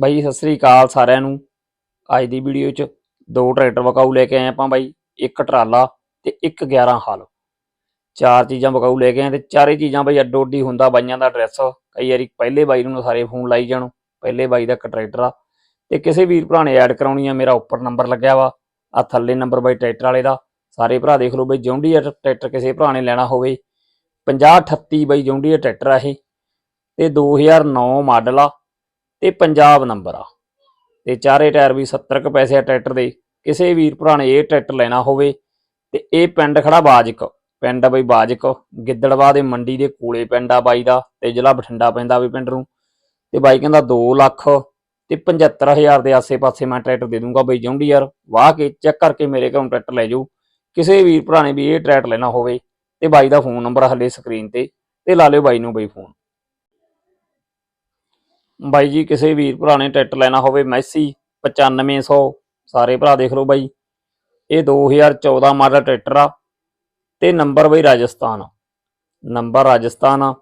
ਬਾਈ, ਸਤਿ ਸ੍ਰੀ ਅਕਾਲ ਸਾਰਿਆਂ ਨੂੰ। ਅੱਜ ਦੀ ਵੀਡੀਓ 'ਚ ਦੋ ਟਰੈਕਟਰ ਵਕਾਊ ਲੈ ਕੇ ਆਏ ਆਪਾਂ ਬਾਈ, ਇੱਕ ਟਰਾਲਾ ਤੇ ਇੱਕ 11 ਹਾਲ। ਚਾਰ ਚੀਜ਼ਾਂ ਵਕਾਊ ਲੈ ਕੇ ਆਏ ਤੇ ਚਾਰੇ ਚੀਜ਼ਾਂ ਬਾਈ ਅੱਡੋ ਅੱਡੀ ਹੁੰਦਾ ਬਾਈਆਂ ਦਾ ਐਡਰੈਸ ਕਈ ਵਾਰੀ ਪਹਿਲੇ ਬਾਈ ਨੂੰ ਸਾਰੇ ਫੋਨ ਲਾਈ ਜਾਣ, ਪਹਿਲੇ ਬਾਈ ਦਾ ਇੱਕ ਟਰੈਕਟਰ ਆ। ਤੇ ਕਿਸੇ ਵੀਰ ਭਰਾ ਨੇ ਐਡ ਕਰਾਉਣੀ ਆ, ਮੇਰਾ ਉੱਪਰ ਨੰਬਰ ਲੱਗਿਆ ਵਾ। ਆ ਥੱਲੇ ਨੰਬਰ ਬਾਈ ਟਰੈਕਟਰ ਵਾਲੇ ਦਾ। ਸਾਰੇ ਭਰਾ ਦੇਖ ਲਓ ਬਈ ਜੌਂਡੀਅਰ ਟਰੈਕਟਰ ਕਿਸੇ ਭਰਾ ਨੇ ਲੈਣਾ ਹੋਵੇ। 5038 ਬਾਈ ਜੌਂਡੀਅਰ ਟਰੈਕਟਰ ਆ ਇਹ। ਤੇ 2009 ਮਾਡਲ ਆ। ਤੇ ਪੰਜਾਬ ਨੰਬਰ ਆ। ਤੇ ਚਾਰੇ ਟਾਇਰ ਵੀ 70 ਕ ਪੈਸੇ ਆ ਟਰੈਕਟਰ ਦੇ। ਕਿਸੇ ਵੀਰ ਭਰਾ ਨੇ ਇਹ ਟਰੈਕਟਰ ਲੈਣਾ ਹੋਵੇ ਤੇ ਇਹ ਪਿੰਡ ਖੜਾ ਬਾਜਕ। ਪਿੰਡ ਆ ਬਈ ਬਾਜਕ। ਗਿੱਦੜਵਾ ਦੇ ਮੰਡੀ ਦੇ ਕੋਲੇ ਪਿੰਡ ਆ ਬਾਈ ਦਾ ਤੇ ਜ਼ਿਲ੍ਹਾ ਬਠਿੰਡਾ ਪੈਂਦਾ ਵੀ ਪਿੰਡ ਨੂੰ। ਤੇ ਬਾਈ ਕਹਿੰਦਾ 2 ਲੱਖ ਤੇ 75000 ਦੇ ਆਸੇ-ਪਾਸੇ ਮੈਂ ਟਰੈਕਟਰ ਦੇ ਦੂੰਗਾ ਬਈ ਜੌਂਡੀ ਯਾਰ। ਵਾਹ ਕੇ ਚੈੱਕ ਕਰਕੇ ਮੇਰੇ ਘਰੋਂ ਟਰੈਕਟਰ ਲੈ ਜਾਓ। ਕਿਸੇ ਵੀਰ ਭਰਾ ਨੇ ਵੀ ਇਹ ਟਰੈਕਟਰ ਲੈਣਾ ਹੋਵੇ ਤੇ ਬਾਈ ਦਾ ਫੋਨ ਨੰਬਰ ਹਲੇ ਸਕਰੀਨ ਤੇ ਤੇ ਲਾ ਲਿਓ ਬਾਈ ਨੂੰ ਬਈ ਫੋਨ। ਬਾਈ ਜੀ, ਕਿਸੇ ਵੀਰ ਭਰਾ ਨੇ ਟਰੈਕਟਰ ਲੈਣਾ ਹੋਵੇ, ਮੈਸੀ 9500 ਸਾਰੇ ਭਰਾ ਦੇਖ ਲਓ ਬਾਈ। ਇਹ 2014 ਮਾਡਲ ਟਰੈਕਟਰ ਆ ਤੇ ਨੰਬਰ ਬਈ ਰਾਜਸਥਾਨ। ਆ। ਨੰਬਰ ਰਾਜਸਥਾਨ ਆ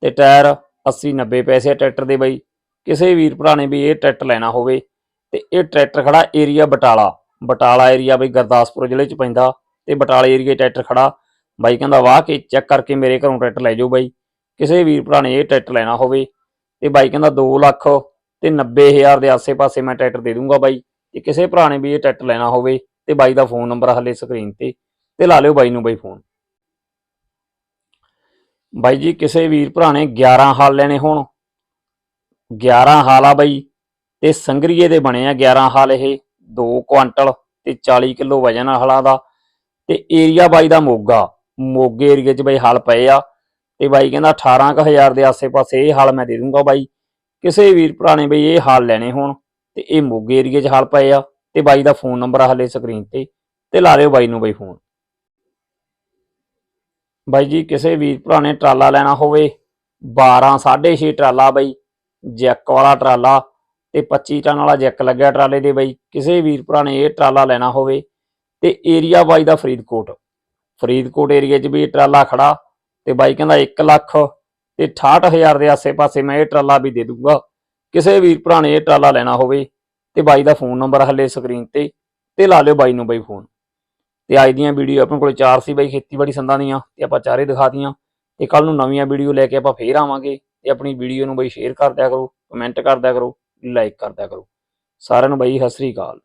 ਤੇ ਟਾਇਰ 80 90 ਪੈਸੇ ਆ ਟਰੈਕਟਰ ਦੇ ਬਾਈ। ਕਿਸੇ ਵੀਰ ਭਰਾ ਨੇ ਵੀ ਇਹ ਟਰੈਕਟਰ ਲੈਣਾ ਹੋਵੇ ਤੇ ਇਹ ਟਰੈਕਟਰ ਖੜਾ ਏਰੀਆ ਬਟਾਲਾ। ਬਟਾਲਾ ਏਰੀਆ ਬਈ ਗੁਰਦਾਸਪੁਰ ਜ਼ਿਲ੍ਹੇ ਚ ਪੈਂਦਾ ਤੇ ਬਟਾਲੇ ਏਰੀਆ ਟਰੈਕਟਰ ਖੜਾ। ਬਾਈ ਕਹਿੰਦਾ, ਵਾਹ ਕੇ ਚੈੱਕ ਕਰਕੇ ਮੇਰੇ ਘਰੋਂ ਟਰੈਕਟਰ ਲੈ ਜਾਓ ਬਾਈ। ਕਿਸੇ ਵੀਰ ਭਰਾ ਨੇ ਇਹ ਟਰੈਕਟਰ ਲੈਣਾ ਹੋਵੇ ਤੇ ਬਾਈ ਕਹਿੰਦਾ 2 ਲੱਖ ਤੇ 90000 ਦੇ ਆਸੇ-ਪਾਸੇ ਮੈਂ ਟਰੈਕਟਰ ਦੇ ਦੂੰਗਾ ਬਾਈ। ਤੇ ਕਿਸੇ ਭਰਾ ਨੇ ਵੀ ਇਹ ਟਰੈਕਟਰ ਲੈਣਾ ਹੋਵੇ ਤੇ ਬਾਈ ਦਾ ਫੋਨ ਨੰਬਰ ਹੱਲੇ ਸਕਰੀਨ ਤੇ ਤੇ ਲਾ ਲਿਓ ਬਾਈ ਨੂੰ ਬਾਈ ਫੋਨ। ਬਾਈ ਜੀ, ਕਿਸੇ ਵੀਰ ਭਰਾ ਨੇ 11 ਹਾਲ ਲੈਣੇ ਹੋਣ। 11 ਹਾਲ ਆ ਬਾਈ ਤੇ ਸੰਗਰੀਏ ਦੇ ਬਣੇ ਆ 11 ਹਾਲ ਇਹ। 2 ਕੁਆਂਟਲ ਤੇ 40 ਕਿਲੋ ਵਜਨ ਆ ਦਾ। ਤੇ ਏਰੀਆ ਬਾਈ ਦਾ ਮੋਗਾ। ਮੋਗੇ ਏਰੀਏ 'ਚ ਬਾਈ ਹਾਲ ਪਏ ਆ। ਤੇ ਬਾਈ ਕਹਿੰਦਾ 18000 ਦੇ ਆਸੇ-ਪਾਸੇ ਇਹ ਹਾਲ ਮੈਂ ਦੇ ਦੂੰਗਾ ਬਾਈ। ਕਿਸੇ ਵੀਰ ਭਰਾ ਨੇ ਬਈ ਇਹ ਹਾਲ ਲੈਣੇ ਹੋਣ ਤੇ ਇਹ ਮੋਗੇ ਏਰੀਏ 'ਚ ਹਾਲ ਪਏ ਆ ਤੇ ਬਾਈ ਦਾ ਫੋਨ ਨੰਬਰ ਹਲੇ ਸਕਰੀਨ ਤੇ ਤੇ ਲਾ ਲਿਓ ਬਾਈ ਨੂੰ ਬਈ ਫੋਨ। ਬਾਈ ਜੀ, ਕਿਸੇ ਵੀਰ ਭਰਾ ਨੇ ਟਰਾਲਾ ਲੈਣਾ ਹੋਵੇ 12 6.5 ਟਰਾਲਾ ਬਾਈ, ਜੈਕ ਵਾਲਾ ਟਰਾਲਾ ਤੇ 25 ਟਨ ਵਾਲਾ ਜੈਕ ਲੱਗਿਆ ਟਰਾਲੇ ਦੇ ਬਾਈ। ਕਿਸੇ ਵੀਰ ਭਰਾ ਨੇ ਇਹ ਟਰਾਲਾ ਲੈਣਾ ਹੋਵੇ ਤੇ ਏਰੀਆ ਬਾਈ ਦਾ ਫਰੀਦਕੋਟ। ਫਰੀਦਕੋਟ ਏਰੀਆ 'ਚ ਵੀ ਇਹ ਟਰਾਲਾ ਖੜਾ ਤੇ ਬਾਈ ਕਹਿੰਦਾ 1 ਲੱਖ ਤੇ 68000 ਦੇ ਆਸੇ-ਪਾਸੇ ਮੈਂ ਇਹ ਟਰਾਲਾ ਵੀ ਦੇ ਦੂੰਗਾ। ਕਿਸੇ ਵੀਰ ਭਰਾ ਨੇ ਇਹ ਟਰਾਲਾ ਲੈਣਾ ਹੋਵੇ ਤੇ ਬਾਈ ਦਾ ਫੋਨ ਨੰਬਰ ਹੱਲੇ ਸਕਰੀਨ ਤੇ ਤੇ ਲਾ ਲਿਓ ਬਾਈ ਨੂੰ ਬਾਈ ਫੋਨ। ਤੇ ਅੱਜ ਦੀਆਂ ਵੀਡੀਓ ਆਪਣੇ ਕੋਲ ਚਾਰ ਸੀ ਬਾਈ, ਖੇਤੀਬਾੜੀ ਸੰਦਾਂ ਦੀਆਂ, ਤੇ ਆਪਾਂ ਚਾਰੇ ਦਿਖਾਤੀਆਂ ਤੇ ਕੱਲ ਨੂੰ ਨਵੀਆਂ ਵੀਡੀਓ ਲੈ ਕੇ ਆਪਾਂ ਫੇਰ ਆਵਾਂਗੇ ਤੇ ਆਪਣੀ ਵੀਡੀਓ ਨੂੰ ਬਾਈ ਸ਼ੇਅਰ ਕਰ ਦਿਆ ਕਰੋ ਕਮੈਂਟ ਕਰ ਦਿਆ ਕਰੋ ਲਾਈਕ ਕਰ ਦਿਆ ਕਰੋ। ਸਾਰਿਆਂ ਨੂੰ ਬਾਈ ਸਤਿ ਸ੍ਰੀ ਅਕਾਲ।